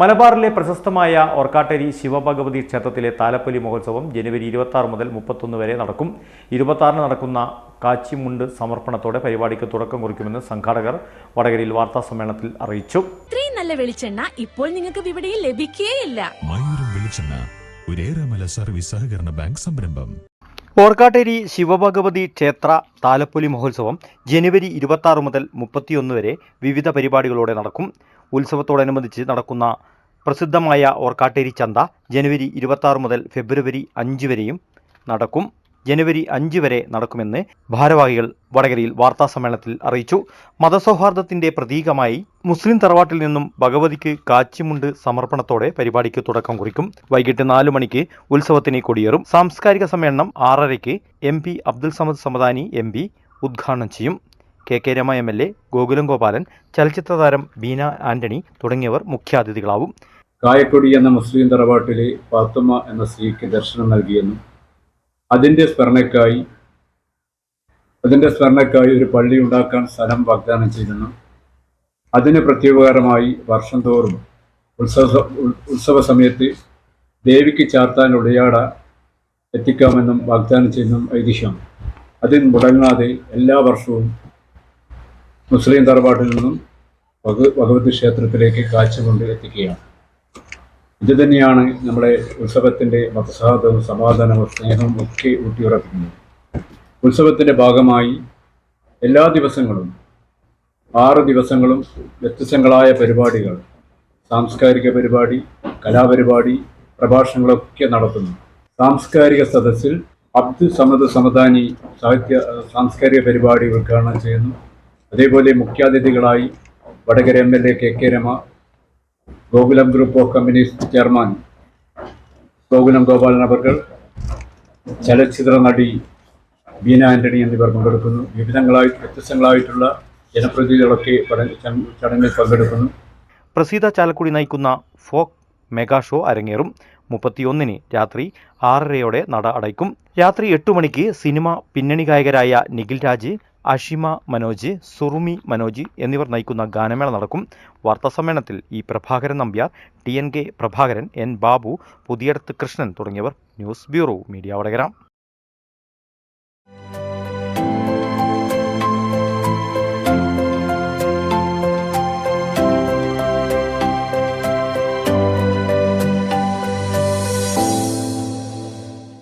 മലബാറിലെ പ്രശസ്തമായ ഓർക്കാട്ടേരി ശിവഭഗവതി ക്ഷേത്രത്തിലെ താലപ്പൊലി മഹോത്സവം ജനുവരി ഇരുപത്തി ആറ് മുതൽ മുപ്പത്തൊന്ന് വരെ നടക്കും. ഇരുപത്തി ആറിന് നടക്കുന്ന കാച്ചിമുണ്ട് സമർപ്പണത്തോടെ പരിപാടിക്ക് തുടക്കം കുറിക്കുമെന്ന് സംഘാടകർ വടകരയിൽ വാർത്താ സമ്മേളനത്തിൽ അറിയിച്ചു. ഇത്രയും നല്ല വെളിച്ചെണ്ണ ഇപ്പോൾ നിങ്ങൾക്ക് വിപണിയിൽ ലഭിക്കുകയില്ല മയൂരം വെളിച്ചെണ്ണ ഒരേറെമല സർവീസ് സഹകരണ ബാങ്ക് സംരംഭം. ഓർക്കാട്ടേരി ശിവഭഗവതി ക്ഷേത്ര താലപ്പൊലി മഹോത്സവം ജനുവരി ഇരുപത്തി മുതൽ മുപ്പത്തിയൊന്ന് വരെ വിവിധ പരിപാടികളോടെ നടക്കും. ഉത്സവത്തോടനുബന്ധിച്ച് നടക്കുന്ന പ്രസിദ്ധമായ ഓർക്കാട്ടേരി ചന്ത ജനുവരി ഇരുപത്തി മുതൽ ഫെബ്രുവരി അഞ്ച് വരെയും നടക്കും. ജനുവരി അഞ്ച് വരെ നടക്കുമെന്ന് ഭാരവാഹികൾ വടകരയിൽ വാർത്താ സമ്മേളനത്തിൽ അറിയിച്ചു. മതസൗഹാർദ്ദത്തിന്റെ പ്രതീകമായി മുസ്ലിം തറവാട്ടിൽ നിന്നും ഭഗവതിക്ക് കാച്ചിമുണ്ട് സമർപ്പണത്തോടെ പരിപാടിക്ക് തുടക്കം കുറിക്കും. വൈകിട്ട് നാലു മണിക്ക് ഉത്സവത്തിന് കൊടിയേറും. സാംസ്കാരിക സമ്മേളനം ആറരയ്ക്ക് M P Abdul Samad Samadani M P ഉദ്ഘാടനം ചെയ്യും. K K Rama M L A Gokulam Gopalan ചലച്ചിത്ര താരം ബീന ആന്റണി തുടങ്ങിയവർ മുഖ്യാതിഥികളാവും. കായക്കൊടി എന്ന മുസ്ലിം തറവാട്ടിലെ പാത്തുമ്മ എന്ന സ്ത്രീക്ക് ദർശനം നൽകിയെന്നും അതിന്റെ സ്മരണയ്ക്കായി അതിന്റെ സ്മരണയ്ക്കായി ഒരു പള്ളി ഉണ്ടാക്കാൻ സ്ഥലം വാഗ്ദാനം ചെയ്തെന്നും അതിന് പ്രത്യുപകാരമായി വർഷം തോറും ഉത്സവ ഉത്സവ സമയത്ത് ദേവിക്ക് ചാർത്താൻ ഉടയാട എത്തിക്കാമെന്നും വാഗ്ദാനം ചെയ്യുന്നതും ഐതിഹ്യം. അതിൽ മുടങ്ങാതെ എല്ലാ വർഷവും മുസ്ലിം തറവാട്ടിൽ നിന്നും ഭഗ- ഭഗവതി ക്ഷേത്രത്തിലേക്ക് കാഴ്ച എത്തിക്കുകയാണ് ഇത് തന്നെയാണ് നമ്മുടെ ഉത്സവത്തിന്റെ മതസൗഹാർദ്ദവും സമാധാനവും സ്നേഹവും ഒക്കെ ഊട്ടിയുറപ്പിക്കുന്നത്. ഉത്സവത്തിന്റെ ഭാഗമായി എല്ലാ ദിവസങ്ങളും ആറ് ദിവസങ്ങളും വ്യത്യസ്തങ്ങളായ പരിപാടികൾ സാംസ്കാരിക പരിപാടി കലാപരിപാടി പ്രഭാഷണങ്ങളൊക്കെ നടത്തുന്നു. സാംസ്കാരിക സദസ്സിൽ അബ്ദുൽ സമദ് സമദാനി സാഹിത്യ സാംസ്കാരിക പരിപാടി ഉദ്ഘാടനം ചെയ്യുന്നു. അതേപോലെ മുഖ്യാതിഥികളായി Vadakara M L A K K Rama Gokulam group of companies chairman Gokulam Gopalan അവർകൾ ചലച്ചിത്ര നടി ബീന ആന്റണി എന്നിവർ പങ്കെടുക്കുന്നു. വിവിധങ്ങളായി വ്യത്യസ്തങ്ങളായിട്ടുള്ള ജനപ്രതിനിധികളൊക്കെ ചടങ്ങിൽ പങ്കെടുക്കുന്നു. പ്രസീത ചാലക്കുടി നയിക്കുന്ന ഫോക്ക് മെഗാ ഷോ അരങ്ങേറും. മുപ്പത്തിയൊന്നിന് രാത്രി ആറരയോടെ നട അടയ്ക്കും. രാത്രി എട്ടു മണിക്ക് സിനിമ പിന്നണി ഗായകരായ നിഖിൽ രാജ് അഷിമ മനോജ് സുറുമി മനോജ് എന്നിവർ നയിക്കുന്ന ഗാനമേള നടക്കും. വാർത്താസമ്മേളനത്തിൽ E Prabhakaran Nambiar T N K Prabhakaran N Babu Puthiyadath Krishnan തുടങ്ങിയവർ. News bureau media Vadakara.